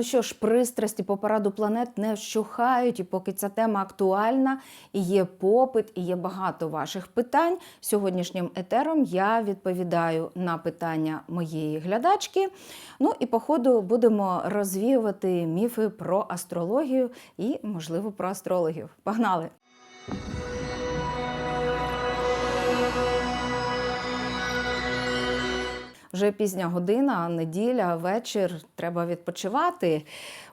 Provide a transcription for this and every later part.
Ну що ж, пристрасті по параду планет не вщухають, і поки ця тема актуальна, і є попит, і є багато ваших питань. Сьогоднішнім етером я відповідаю на питання моєї глядачки. Ну і по ходу будемо розвіювати міфи про астрологію і, можливо, про астрологів. Погнали! Вже пізня година, неділя, вечір, треба відпочивати.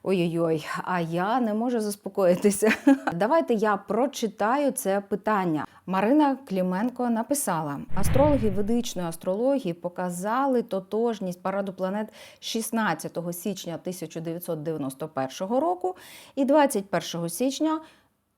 Ой-ой-ой, а я не можу заспокоїтися. Давайте я прочитаю це питання. Марина Кліменко написала: астрологи ведичної астрології показали тотожність параду планет 16 січня 1991 року і 21 січня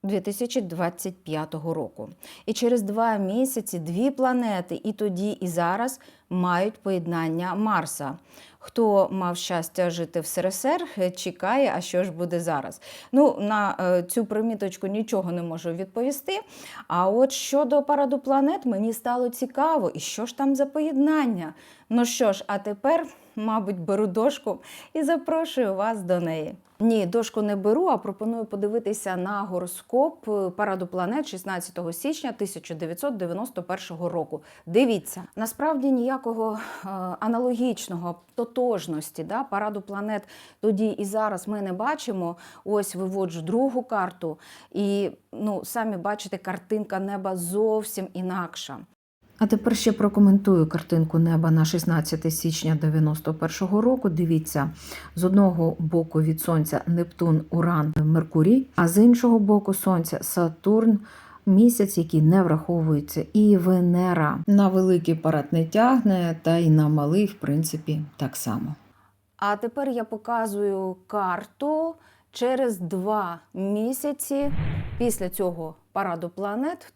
2025 року. І через два місяці дві планети, і тоді, і зараз мають поєднання Марса. Хто мав щастя жити в СРСР, чекає, а що ж буде зараз. Ну, на е, цю приміточку нічого не можу відповісти. А от щодо параду планет, мені стало цікаво, і що ж там за поєднання? Ну що ж, а тепер, мабуть, беру дошку і запрошую вас до неї. Ні, дошку не беру, а пропоную подивитися на гороскоп е, параду планет 16 січня 1991 року. Дивіться, насправді ніякого е, аналогічного тотожності да, параду планет тоді і зараз ми не бачимо. Ось виводжу другу карту, і ну самі бачите, картинка неба зовсім інакша. А тепер ще прокоментую картинку неба на 16 січня 91-го року. Дивіться, з одного боку від сонця Нептун, Уран, Меркурій, а з іншого боку сонця Сатурн. Місяць, який не враховується, і Венера на великий парад не тягне, та й на малий, в принципі, так само. А тепер я показую карту через два місяці після цього параду планет в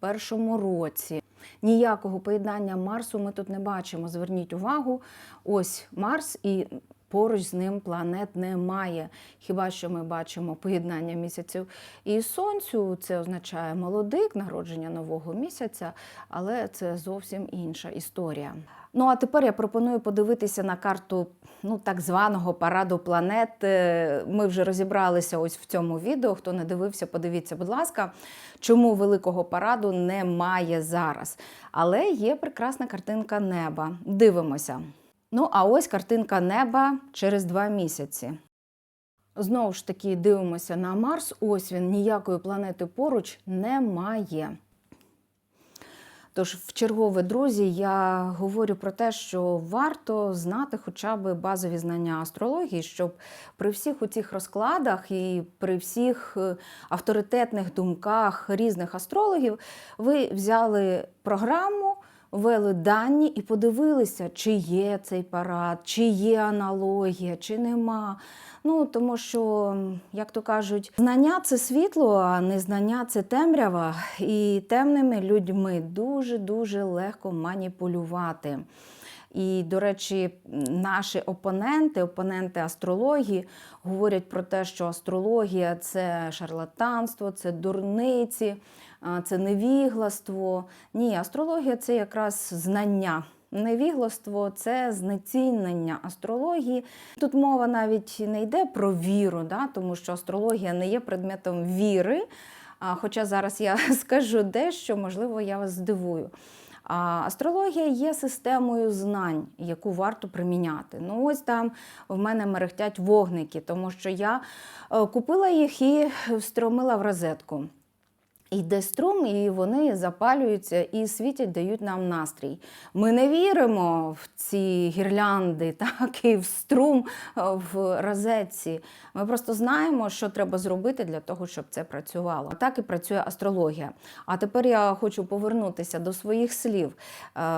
1991 році. Ніякого поєднання Марсу ми тут не бачимо. Зверніть увагу, ось Марс і поруч з ним планет немає. Хіба що ми бачимо поєднання місяців і сонцю, це означає молодик, народження нового місяця, але це зовсім інша історія. Ну а тепер я пропоную подивитися на карту ну, так званого параду планет. Е, Ми вже розібралися ось в цьому відео. Хто не дивився, подивіться, будь ласка, чому великого параду немає зараз. Але є прекрасна картинка неба. Дивимося. Ну, а ось картинка неба через два місяці. Знову ж таки, дивимося на Марс. Ось він ніякої планети поруч немає. Тож, в чергове, друзі, я говорю про те, що варто знати хоча б базові знання астрології, щоб при всіх у цих розкладах і при всіх е, авторитетних думках різних астрологів ви взяли програму. Ввели дані і подивилися, чи є цей парад, чи є аналогія, чи нема. Ну тому що, як то кажуть, знання це світло, а незнання це темрява. І темними людьми дуже дуже легко маніпулювати. І, до речі, наші опоненти, опоненти астрології, говорять про те, що астрологія це шарлатанство, це дурниці, це невігластво. Ні, астрологія це якраз знання. Невігластво це знецінення астрології. Тут мова навіть не йде про віру, да, тому що астрологія не є предметом віри. А, Хоча зараз я скажу дещо, можливо, я вас здивую. А астрологія є системою знань, яку варто приміняти. Ну, ось там в мене мерехтять вогники, тому що я е, купила їх і встромила в розетку. Йде струм, і вони запалюються і світять, дають нам настрій. Ми не віримо в ці гірлянди, так і в струм в розетці. Ми просто знаємо, що треба зробити для того, щоб це працювало. Так і працює астрологія. А тепер я хочу повернутися до своїх слів.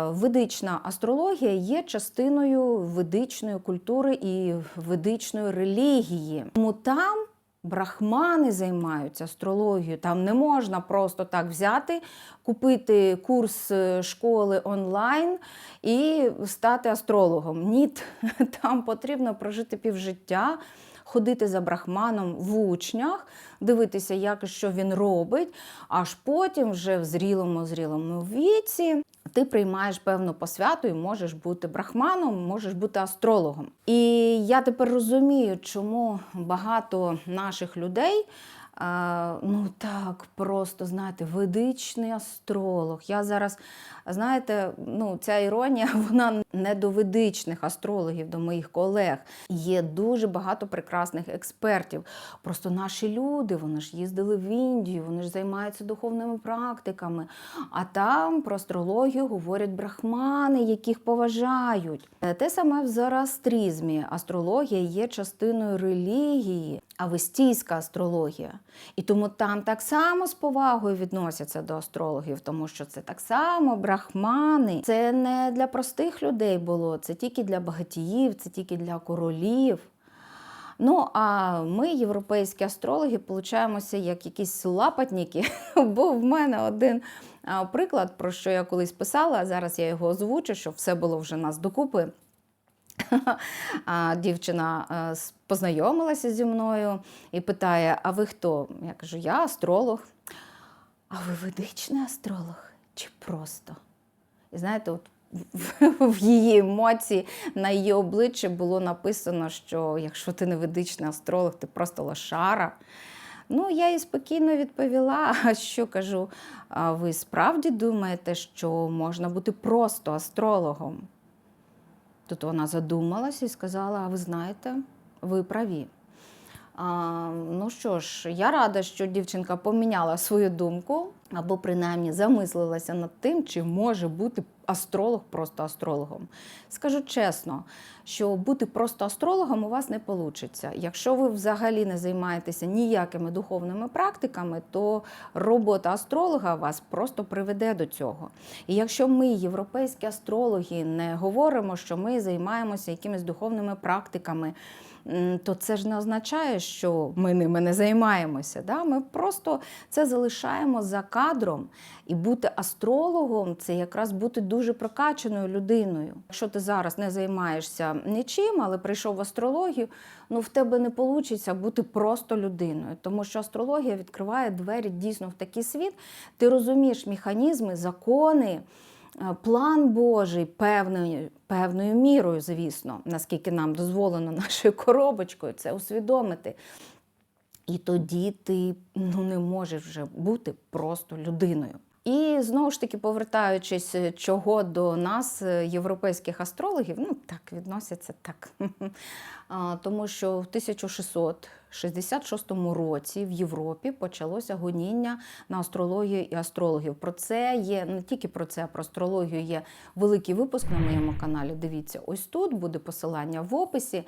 Ведична астрологія є частиною ведичної культури і ведичної релігії. Тому там. Брахмани займаються астрологією. Там не можна просто так взяти, купити курс е, школи онлайн і стати астрологом. Ні, там потрібно прожити півжиття, ходити за брахманом в учнях, дивитися, як що він робить, аж потім, вже в зрілому зрілому віці, ти приймаєш певну посвяту і можеш бути брахманом, можеш бути астрологом. І я тепер розумію, чому багато наших людей. Ну так, просто знаєте, ведичний астролог. Я зараз, знаєте, ну ця іронія, вона не до ведичних астрологів, до моїх колег. Є дуже багато прекрасних експертів. Просто наші люди, вони ж їздили в Індію, вони ж займаються духовними практиками. А там про астрологію говорять брахмани, яких поважають. Те саме в зороастризмі. Астрологія є частиною релігії, авестійська астрологія. І тому там так само з повагою відносяться до астрологів, тому що це так само брахмани. Це не для простих людей було, це тільки для багатіїв, це тільки для королів. Ну, а ми, європейські астрологи, получаємося як якісь лапатники. Бо в мене один приклад, про що я колись писала, а зараз я його озвучу, щоб все було вже нас докупи. А дівчина е, познайомилася зі мною і питає: А ви хто? Я кажу, я астролог. А ви ведичний астролог чи просто? І знаєте, от в- її емоції на її обличчі було написано, що якщо ти не ведичний астролог, ти просто лошара. Ну, я їй спокійно відповіла, що кажу, а ви справді думаєте, що можна бути просто астрологом? Тут вона задумалась і сказала: А ви знаєте, ви праві. А, ну що ж, я рада, що дівчинка поміняла свою думку, або принаймні замислилася над тим, чи може бути астролог просто астрологом. Скажу чесно, що бути просто астрологом у вас не вийде. Якщо ви взагалі не займаєтеся ніякими духовними практиками, то робота астролога вас просто приведе до цього. І якщо ми, європейські астрологи, не говоримо, що ми займаємося якимись духовними практиками, то це ж не означає, що ми ними не займаємося. Да? Ми просто це залишаємо за кадром. І бути астрологом це якраз бути дуже прокачаною людиною. Якщо ти зараз не займаєшся нічим, але прийшов в астрологію, ну в тебе не вийде бути просто людиною, тому що астрологія відкриває двері дійсно в такий світ. Ти розумієш механізми, закони. Е, План Божий певною, певною мірою, звісно, наскільки нам дозволено нашою коробочкою це усвідомити. І тоді ти ну, не можеш вже бути просто людиною. І знову ж таки, повертаючись, е, чого до нас, е, європейських астрологів, ну так відносяться так. Тому що в 1666 році в Європі почалося гоніння на астрологію і астрологів. Про це є не тільки про це, про астрологію є великий випуск на моєму каналі. Дивіться, ось тут буде посилання в описі.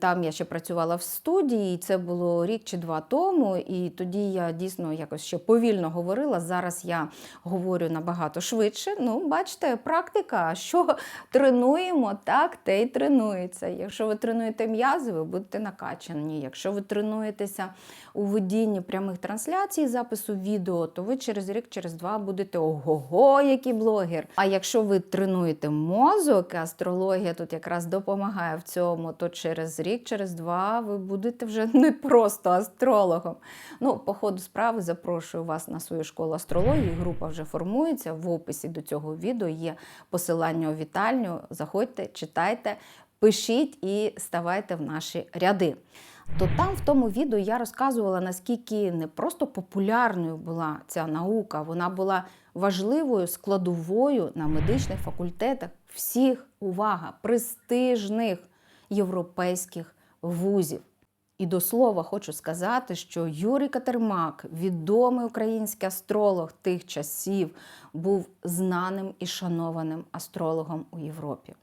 Там я ще працювала в студії, і це було рік чи два тому. І тоді я дійсно якось ще повільно говорила. Зараз я говорю набагато швидше. Ну, бачите, практика, що тренуємо, так те й тренується. Якщо ви тренуєте м'язи, ви будете накачані. Якщо ви тренуєтеся у ведінні прямих трансляцій, запису відео, то ви через рік, через два будете ого-го, який блогер. А якщо ви тренуєте мозок, астрологія тут якраз допомагає в цьому, то через рік, через два ви будете вже не просто астрологом. Ну, по ходу справи запрошую вас на свою школу астрології. Група вже формується. В описі до цього відео є посилання у вітальню. Заходьте, читайте, пишіть і ставайте в наші ряди. То там в тому відео я розказувала, наскільки не просто популярною була ця наука, вона була важливою складовою на медичних факультетах всіх, увага, престижних європейських вузів. І до слова хочу сказати, що Юрій Катермак, відомий український астролог тих часів, був знаним і шанованим астрологом у Європі.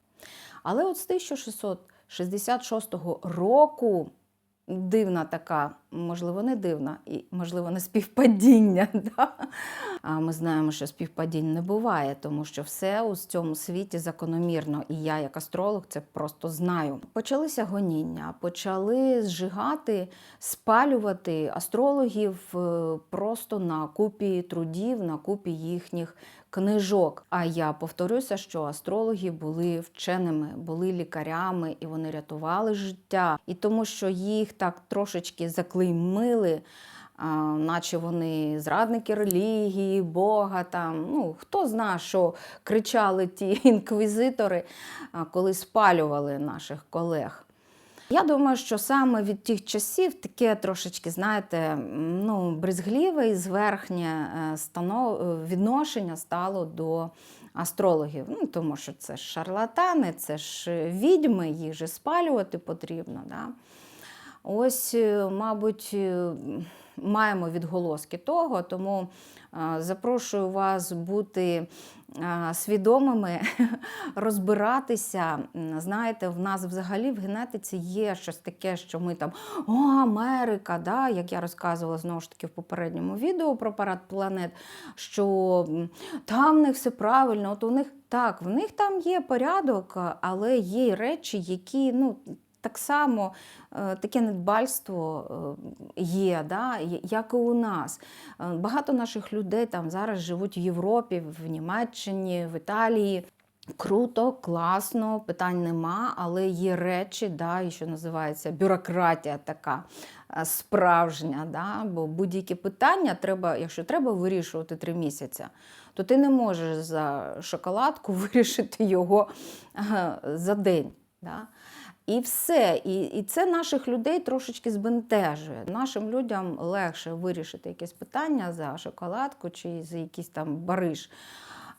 Але от з 1666 року дивна така, можливо, не дивна, і можливо не співпадіння. Да? А ми знаємо, що співпадінь не буває, тому що все у цьому світі закономірно. І я, як астролог, це просто знаю. Почалися гоніння, почали зжигати, спалювати астрологів е, просто на купі трудів, на купі їхніх книжок. А я повторюся, що астрологи були вченими, були лікарями і вони рятували життя. І тому, що їх так трошечки заклеймили. наче вони зрадники релігії, Бога там. Ну, хто зна, що кричали ті інквізитори, коли спалювали наших колег. Я думаю, що саме від тих часів таке трошечки, знаєте, ну, брезгливе і зверхнє е, станов... е, відношення стало до астрологів. Ну, тому що це ж шарлатани, це ж е, відьми, їх же спалювати потрібно. Да? Ось, е, мабуть, е, маємо відголоски того, тому запрошую вас бути свідомими, розбиратися. Знаєте, в нас взагалі в генетиці є щось таке, що ми там О, Америка, да? як я розказувала знову ж таки в попередньому відео про парад планет, що там в них все правильно, от у них так, в них там є порядок, але є речі, які ну. Так само е, таке недбальство е, є, да, як і у нас. Е, Багато наших людей там зараз живуть в Європі, в Німеччині, в Італії. Круто, класно, питань нема, але є речі, да, і що називається бюрократія така справжня. Да, бо будь-які питання треба, якщо треба вирішувати три місяці, то ти не можеш за шоколадку вирішити його за день. Да? І все. І, і це наших людей трошечки збентежує. Нашим людям легше вирішити якесь питання за шоколадку чи за якийсь там бариш.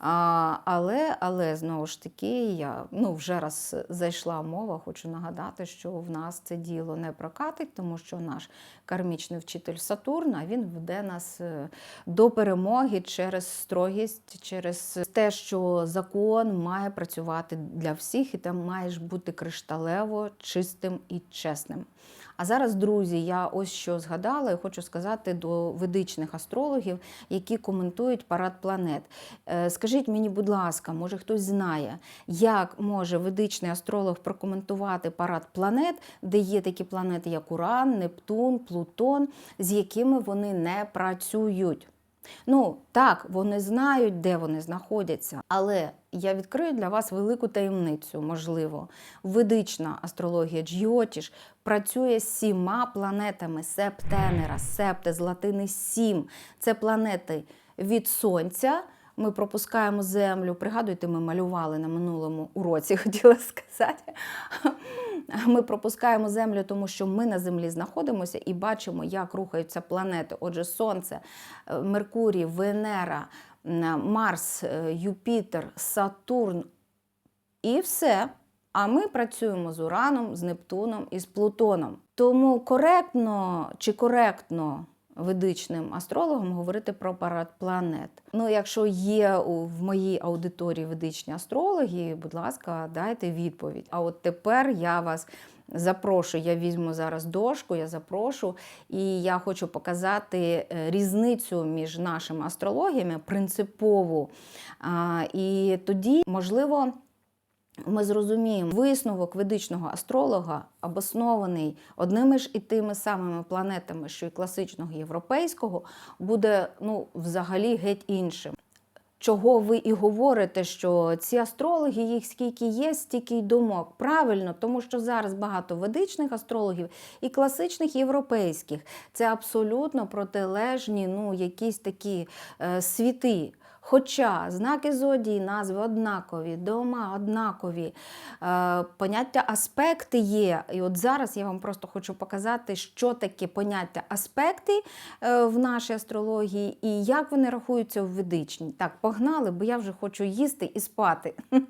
А, але, але знову ж таки, я ну, вже раз зайшла мова, хочу нагадати, що в нас це діло не прокатить, тому що наш кармічний вчитель Сатурн, він веде нас е, до перемоги через строгість, через те, що закон має працювати для всіх, і ти маєш бути кришталево чистим і чесним. А зараз, друзі, я ось що згадала і хочу сказати до ведичних астрологів, які коментують парад планет. Е, Скажіть мені, будь ласка, може хтось знає, як може ведичний астролог прокоментувати парад планет, де є такі планети, як Уран, Нептун, Плутон, з якими вони не працюють. Ну, так, вони знають, де вони знаходяться, але я відкрию для вас велику таємницю, можливо. Ведична астрологія Джйотіш працює з сіма планетами Септенера, септе з латини сім. Це планети від Сонця. Ми пропускаємо землю. Пригадуєте, ми малювали на минулому уроці, хотіла сказати. Ми пропускаємо землю, тому що ми на землі знаходимося і бачимо, як рухаються планети. Отже, Сонце, е, Меркурій, Венера, Марс, е, Юпітер, Сатурн і все. А ми працюємо з Ураном, з Нептуном і з Плутоном. Тому коректно чи коректно ведичним астрологам говорити про парад планет. Ну, якщо є в моїй аудиторії ведичні астрологи, будь ласка, дайте відповідь. А от тепер я вас запрошую, я візьму зараз дошку, я запрошу, і я хочу показати е, різницю між нашими астрологіями принципову. І тоді, можливо, ми зрозуміємо, висновок ведичного астролога обоснований одними ж і тими самими планетами, що й класичного європейського, буде ну, взагалі геть іншим. Чого ви і говорите, що ці астрологи, їх скільки є, стільки й думок. Правильно, тому що зараз багато ведичних астрологів і класичних європейських. Це абсолютно протилежні, ну, якісь такі е, світи. Хоча знаки зодії, назви однакові, дома однакові, е, поняття аспекти є. І от зараз я вам просто хочу показати, що таке поняття аспекти е, в нашій астрології і як вони рахуються в ведичній. Так, погнали, бо я вже хочу їсти і спати.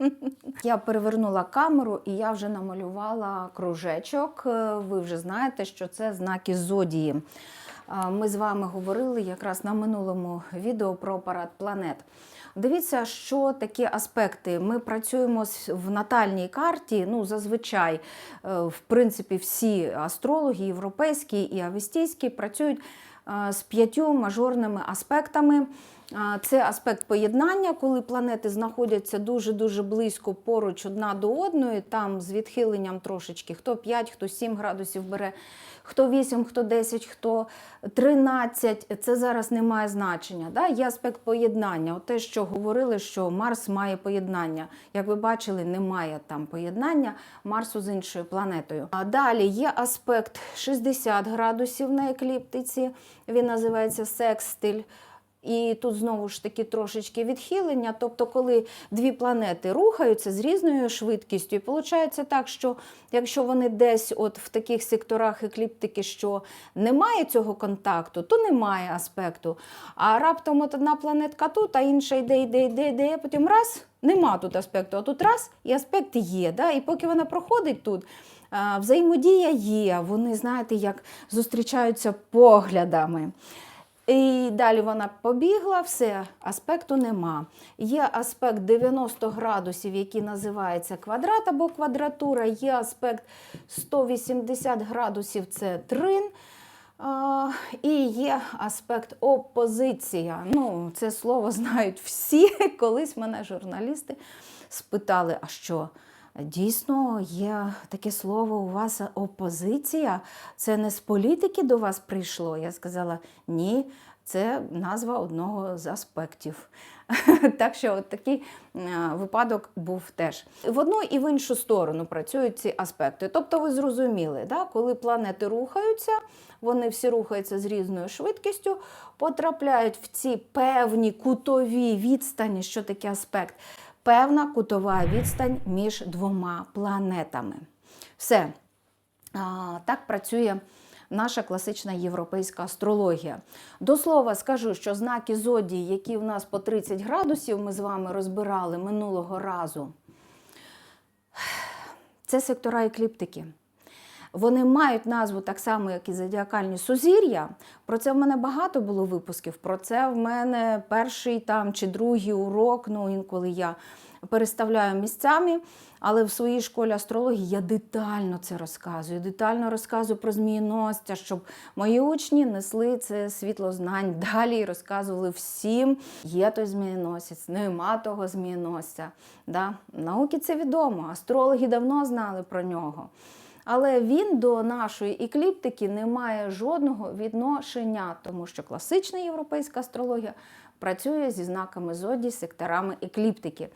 Я перевернула камеру і я вже намалювала кружечок. Е, Ви вже знаєте, що це знаки зодії. Ми з вами говорили якраз на минулому відео про парад планет. Дивіться, що такі аспекти. Ми працюємо в натальній карті. Ну, зазвичай, е, в принципі, всі астрологи, європейські і авестійські, працюють е, з п'ятью мажорними аспектами. Це аспект поєднання, коли планети знаходяться дуже-дуже близько поруч одна до одної, там з відхиленням трошечки, хто 5, хто 7 градусів бере, хто 8, хто 10, хто 13. Це зараз не має значення. Да? Є аспект поєднання. От те, що говорили, що Марс має поєднання. Як ви бачили, немає там поєднання Марсу з іншою планетою. А далі є аспект 60 градусів на екліптиці, він називається секстиль. І тут знову ж таки трошечки відхилення. Тобто, коли дві планети рухаються з різною швидкістю, і виходить так, що якщо вони десь от в таких секторах екліптики, що немає цього контакту, то немає аспекту. А раптом от одна планетка тут, а інша йде, йде, йде, йде, потім раз. Нема тут аспекту, а тут раз і аспект є. Да? І поки вона проходить тут, взаємодія є. Вони, знаєте, як зустрічаються поглядами. І далі вона побігла, все, аспекту нема. Є аспект 90 градусів, який називається квадрат або квадратура, є аспект 180 градусів це трин. І є аспект опозиція. Ну, це слово знають всі. Колись мене журналісти спитали, а що? Дійсно, є таке слово у вас опозиція. Це не з політики до вас прийшло. Я сказала, ні, це назва одного з аспектів. Так що такий е, випадок був теж. В одну і в іншу сторону працюють ці аспекти. Тобто, ви зрозуміли, да? коли планети рухаються, вони всі рухаються з різною швидкістю, потрапляють в ці певні кутові відстані, що таке аспект певна кутова відстань між двома планетами. Все. Так працює наша класична європейська астрологія. До слова, скажу, що знаки зодії, які в нас по 30 градусів, ми з вами розбирали минулого разу, це сектора екліптики. Вони мають назву так само, як і зодіакальні сузір'я. Про це в мене багато було випусків. Про це в мене перший там чи другий урок, ну інколи я переставляю місцями. Але в своїй школі астрології я детально це розказую. Детально розказую про змієностя, щоб мої учні несли це світло знань далі і розказували всім. Є той змієносець, нема того змієносця. Да? Науки це відомо. Астрологи давно знали про нього. Але він до нашої екліптики не має жодного відношення, тому що класична європейська астрологія працює зі знаками зодії, секторами екліптики.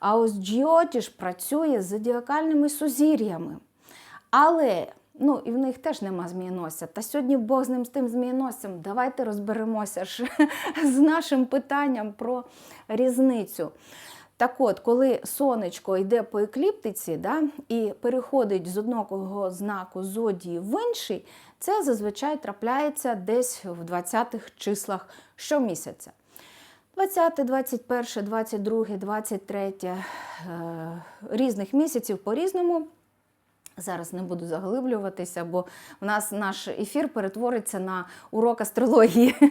А ось Джіотіш працює з зодіакальними сузір'ями. Але ну, і в них теж нема змієносця. Та сьогодні Бог з ним з тим змієносцем. Давайте розберемося ж з нашим питанням про різницю. Так от, коли сонечко йде по екліптиці да, і переходить з одного знаку зодії в інший, це зазвичай трапляється десь в 20-х числах щомісяця. 20, 21, 22, 23 різних місяців по-різному. Зараз не буду заглиблюватися, бо в нас наш ефір перетвориться на урок астрології.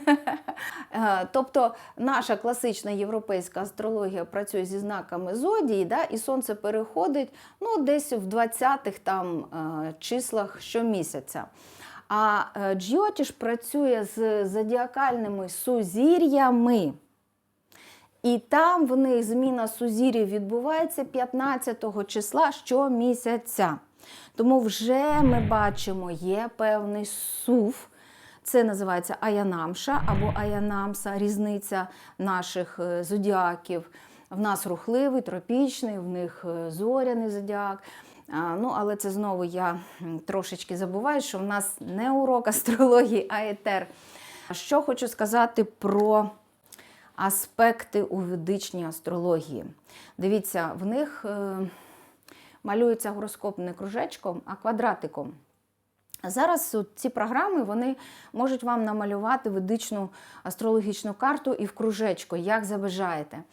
Е, тобто наша класична європейська астрологія працює зі знаками зодії, да, і сонце переходить ну, десь в 20-х там е, числах щомісяця. А е, Джйотіш працює з зодіакальними сузір'ями. І там в них зміна сузір'їв відбувається 15 числа щомісяця. Тому вже ми бачимо, є певний сув. Це називається аянамша або аянамса, різниця наших е, зодіаків. В нас рухливий, тропічний, в них е, зоряний зодіак. Ну, але це знову я трошечки забуваю, що в нас не урок астрології, а етер. Що хочу сказати про аспекти у ведичній астрології. Дивіться, в них е, малюється гороскоп не кружечком, а квадратиком. Зараз ці програми вони можуть вам намалювати ведичну астрологічну карту і в кружечко, як забажаєте.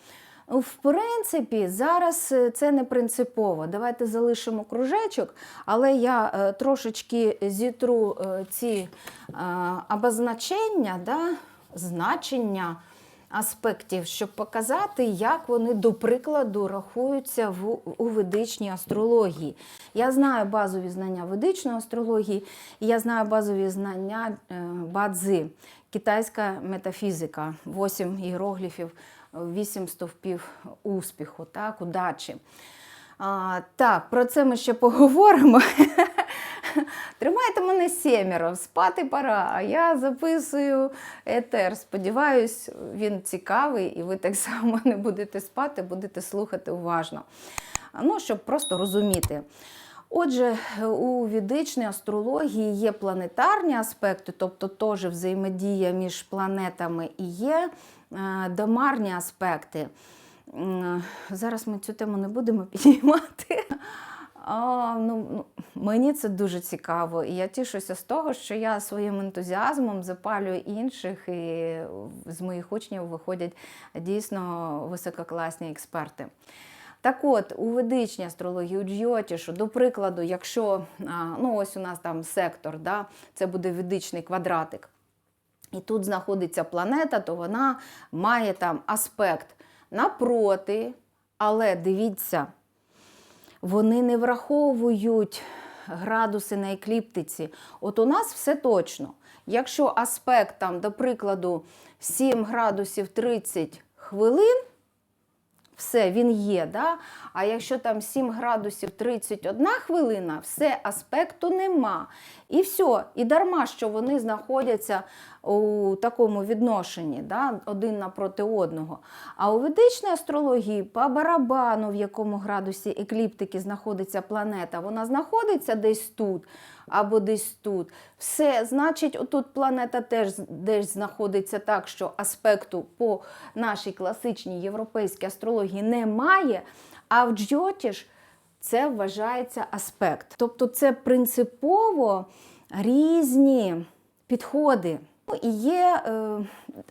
В принципі, зараз це не принципово. Давайте залишимо кружечок, але я е, трошечки зітру е, ці обозначення, да, значення аспектів, щоб показати, як вони до прикладу рахуються в у ведичній астрології. Я знаю базові знання ведичної астрології, і я знаю базові знання е, бадзи, китайська метафізика, 8 іерогліфів, 8 стовпів успіху, так, удачі. А, так, про це ми ще поговоримо. Тримайте мене сімеро, спати пора. А я записую етер. Сподіваюсь, він цікавий, і ви так само не будете спати, будете слухати уважно. Ну, щоб просто розуміти. Отже, у ведичній астрології є планетарні аспекти, тобто теж взаємодія між планетами, і є е, домарні аспекти. Зараз ми цю тему не будемо підіймати. А, ну, ну, мені це дуже цікаво, і я тішуся з того, що я своїм ентузіазмом запалюю інших, і з моїх учнів виходять дійсно висококласні експерти. Так от, у ведичній астрології, у Джйотішу, до прикладу, якщо ну ось у нас там сектор, да, це буде ведичний квадратик, і тут знаходиться планета, то вона має там аспект напроти, але дивіться, вони не враховують градуси на екліптиці. От у нас все точно. Якщо аспект, там, до прикладу, 7 градусів 30 хвилин, все, він є. Да? А якщо там 7 градусів 31 хвилина, все, аспекту нема. І все. І дарма, що вони знаходяться у такому відношенні, да? один напроти одного. А у ведичній астрології по барабану, в якому градусі екліптики знаходиться планета, вона знаходиться десь тут або десь тут. Все, значить, отут планета теж десь знаходиться так, що аспекту по нашій класичній європейській астрології немає. А в Джйотіш це вважається аспект. Тобто це принципово різні підходи. Ну, І є е,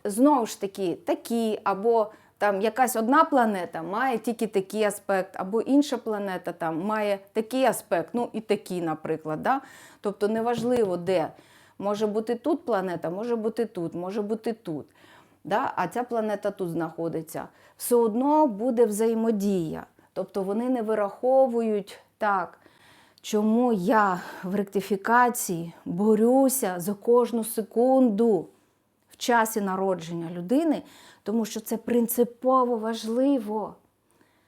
знову ж таки такі, або там якась одна планета має тільки такий аспект, або інша планета там має такий аспект, ну і такий, наприклад. Да? Тобто неважливо, де. Може бути тут планета, може бути тут, може бути тут. Да? А ця планета тут знаходиться. Все одно буде взаємодія. Тобто вони не вираховують так. Чому я в ректифікації борюся за кожну секунду в часі народження людини, тому що це принципово важливо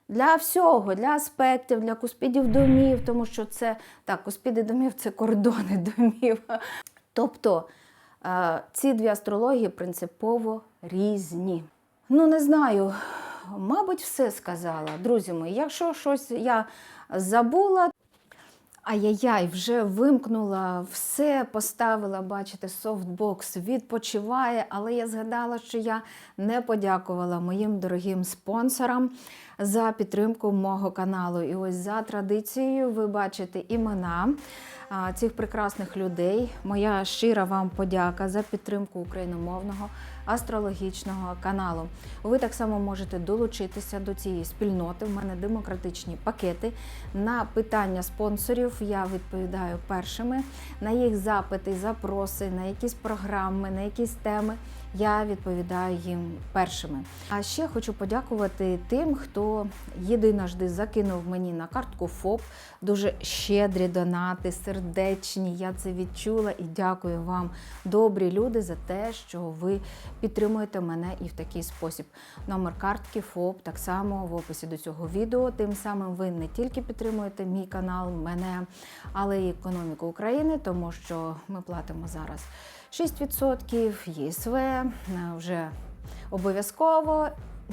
для всього, для аспектів, для куспідів домів, тому що це так, куспіди домів це кордони домів. Тобто е, ці дві астрології принципово різні. Ну, не знаю, мабуть, все сказала. Друзі мої, якщо щось я забула, Ай-яй-яй, вже вимкнула, все поставила, бачите, софтбокс відпочиває, але я згадала, що я не подякувала моїм дорогим спонсорам за підтримку мого каналу. І ось за традицією ви бачите імена цих прекрасних людей. Моя щира вам подяка за підтримку україномовного астрологічного каналу. Ви так само можете долучитися до цієї спільноти. У мене демократичні пакети. На питання спонсорів я відповідаю першими. На їх запити, запроси, на якісь програми, на якісь теми. Я відповідаю їм першими. А ще хочу подякувати тим, хто єдиножди закинув мені на картку ФОП. Дуже щедрі донати, сердечні. Я це відчула і дякую вам, добрі люди, за те, що ви підтримуєте мене і в такий спосіб. Номер картки ФОП так само в описі до цього відео. Тим самим ви не тільки підтримуєте мій канал, мене, але й економіку України, тому що ми платимо зараз 6% ЄСВ е, вже обов'язково.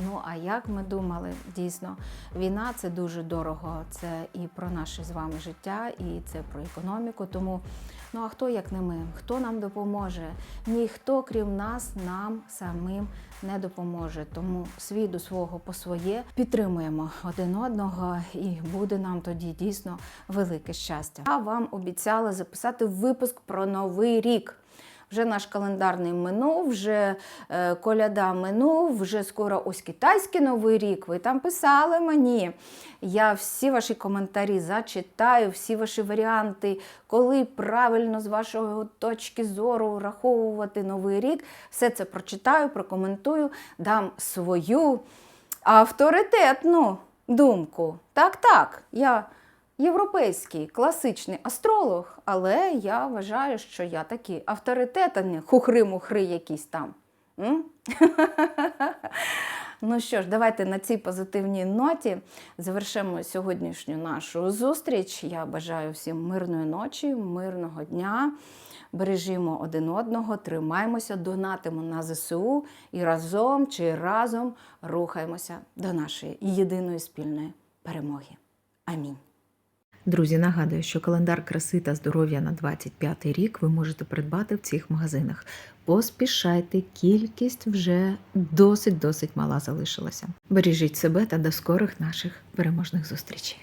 Ну, а як ми думали, дійсно, війна це дуже дорого. Це і про наше з вами життя, і це про економіку. Тому, ну а хто як не ми? Хто нам допоможе? Ніхто, крім нас, нам самим не допоможе. Тому свій до свого по своє підтримуємо один одного, і буде нам тоді дійсно велике щастя. Я вам обіцяла записати випуск про новий рік. Вже наш календарний минув, вже е, коляда минув, вже скоро ось китайський новий рік. Ви там писали мені. Я всі ваші коментарі зачитаю, всі ваші варіанти, коли правильно з вашої точки зору враховувати новий рік. Все це прочитаю, прокоментую, дам свою авторитетну думку. Так, так, я європейський класичний астролог, але я вважаю, що я такий авторитет, а не хухри-мухри якісь там. Ну що ж, давайте на цій позитивній ноті завершимо сьогоднішню нашу зустріч. Я бажаю всім мирної ночі, мирного дня. Бережімо один одного, тримаємося, донатимо на ЗСУ і разом чи разом рухаємося до нашої єдиної спільної перемоги. Амінь. Друзі, нагадую, що календар краси та здоров'я на 25 рік ви можете придбати в цих магазинах. Поспішайте, кількість вже досить досить мала залишилася. Бережіть себе та до скорих наших переможних зустрічей.